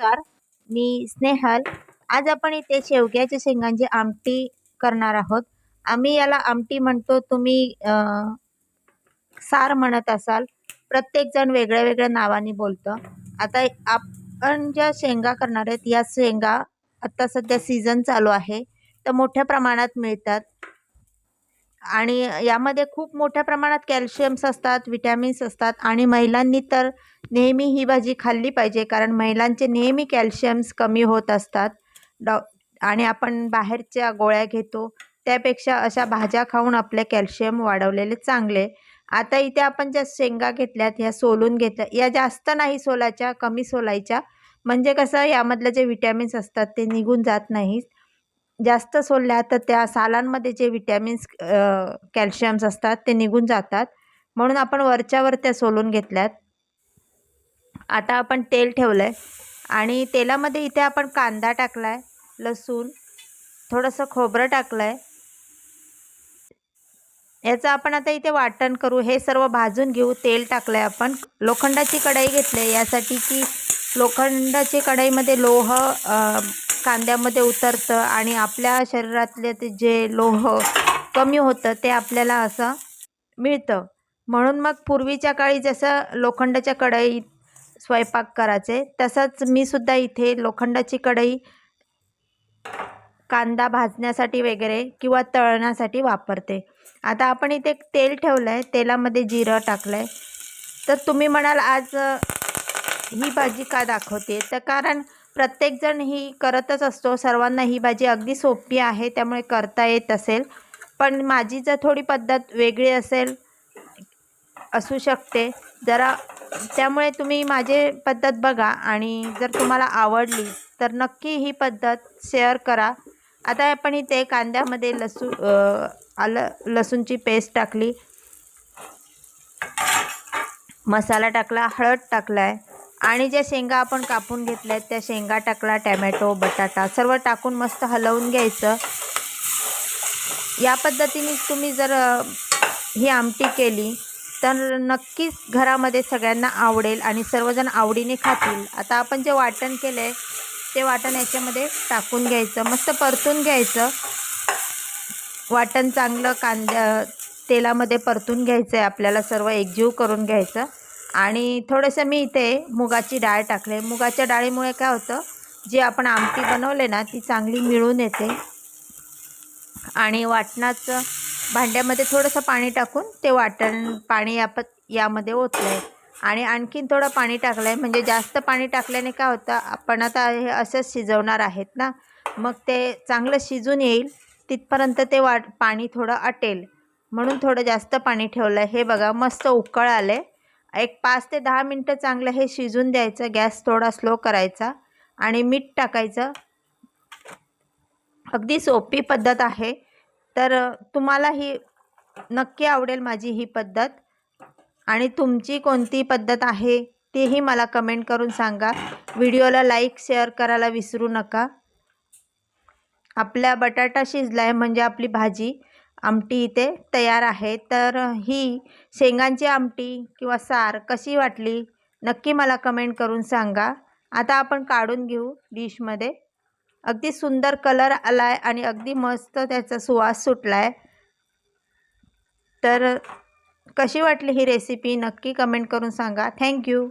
नमस्कार मी स्नेहल. आज आपण इथे शेवग्याच्या शेंगांची आमटी करणार आहोत. आम्ही याला आमटी म्हणतो तुम्ही सार म्हणत असाल. प्रत्येक जण वेगळ्या वेगळ्या नावाने बोलतं. आता आपण ज्या शेंगा करणार आहेत या शेंगा आता सध्या सीझन चालू आहे. तर मोठ्या प्रमाणात मिळतात. आणि यामध्ये खूप मोठ्या प्रमाणात कॅल्शियम्स असतात विटॅमिन्स असतात आणि महिलांनी तर नेहमी ही भाजी खाल्ली पाहिजे कारण महिलांचे नेहमी कॅल्शियम्स कमी होत असतात. डॉ आणि आपण बाहेरच्या गोळ्या घेतो त्यापेक्षा अशा भाज्या खाऊन आपले कॅल्शियम वाढवलेले चांगले. आता इथे आपण ज्या शेंगा घेतल्यात ह्या सोलून घेतल्या या जास्त नाही सोलायच्या कमी सोलायच्या. म्हणजे कसं यामधलं जे विटॅमिन्स असतात ते निघून जात नाहीत. जास्त सोलल्या तर त्या सालांमध्ये जे विटॅमिन्स कॅल्शियम्स असतात ते निघून जातात. म्हणून आपण वरच्यावर त्या सोलून घेतल्यात. आता आपण तेल ठेवलं आहे आणि तेलामध्ये इथे आपण कांदा टाकला आहे लसूण थोडंसं खोबरं टाकलं आहे याचं आपण आता इथे वाटण करू. हे सर्व भाजून घेऊ. तेल टाकलं आहे आपण. लोखंडाची कढाई घेतली आहे. यासाठी की लोखंडाची कढाईमध्ये लोह कांद्यामध्ये उतरतं आणि आपल्या शरीरातले ते जे लोह कमी होतं ते आपल्याला असं मिळतं. म्हणून मग पूर्वीच्या काळी जसं लोखंडाच्या कढईत स्वयंपाक करायचे तसंच मी सुद्धा इथे लोखंडाची कढई कांदा भाजण्यासाठी वगैरे किंवा तळण्यासाठी वापरते. आता आपण इथे तेल ठेवलं आहे तेलामध्ये जिरं टाकलं आहे तर तुम्ही म्हणाल आज ही भाजी का दाखवते तर कारण प्रत्येकजण ही करतच असतो. सर्वांना ही भाजी अगदी सोपी आहे त्यामुळे करता येत असेल. पण माझी जर थोडी पद्धत वेगळी असेल असू शकते. जरा त्यामुळे तुम्ही माझे पद्धत बघा आणि जर तुम्हाला आवडली तर नक्की ही पद्धत शेअर करा. आता आपण इथे कांद्यामध्ये लसू आलं लसूणची पेस्ट टाकली. मसाला टाकला हळद टाकला आहे आणि ज्या शेंगा आपण कापून घेतल्या आहेत त्या शेंगा टाकला टॅमॅटो बटाटा सर्व टाकून मस्त हलवून घ्यायचं. या पद्धतीने तुम्ही जर ही आमटी केली तर नक्कीच घरामध्ये सगळ्यांना आवडेल आणि सर्वजण आवडीने खातील. आता आपण जे वाटण केलं आहे ते वाटण याच्यामध्ये टाकून घ्यायचं मस्त परतून घ्यायचं. वाटण चांगलं कांद्या तेलामध्ये परतून घ्यायचं आहे आपल्याला सर्व एकजीव करून घ्यायचं. आणि थोडंसं मी इथे मुगाची डाळ टाकले. मुगाच्या डाळीमुळे काय होतं जी आपण आमटी बनवले ना ती चांगली मिळून येते. आणि वाटणाचं भांड्यामध्ये थोडंसं पाणी टाकून ते वाटण पाणी याप यामध्ये ओतलं आहे आणि आणखीन थोडं पाणी टाकलं आहे म्हणजे जास्त पाणी टाकल्याने काय होतं आपण आता हे असंच शिजवणार आहेत ना मग ते चांगलं शिजून येईल. तिथपर्यंत ते वाट पाणी थोडं अटेल. म्हणून थोडं जास्त पाणी ठेवलं आहे हे बघा मस्त उकळ आले एक पाच ते दहा मिनटं चांगलं हे शिजून द्यायचं गॅस थोडा स्लो करायचा आणि मीठ टाकायचं. अगदी सोपी पद्धत आहे. तर तुम्हाला ही नक्की आवडेल माझी ही पद्धत. आणि तुमची कोणती पद्धत आहे तेही मला कमेंट करून सांगा. व्हिडिओला लाईक शेअर करायला विसरू नका. आपला बटाटा शिजला आहे म्हणजे आपली भाजी. आमटी इथे तयार आहे. तर ही शेंगांची आमटी किंवा सार कशी वाटली नक्की मला कमेंट करून सांगा. आता आपण काढून घेऊ डिशमध्ये अगदी सुंदर कलर आला आहे आणि अगदी मस्त त्याचा सुवास सुटला आहे तर कशी वाटली ही रेसिपी नक्की कमेंट करून सांगा. थँक्यू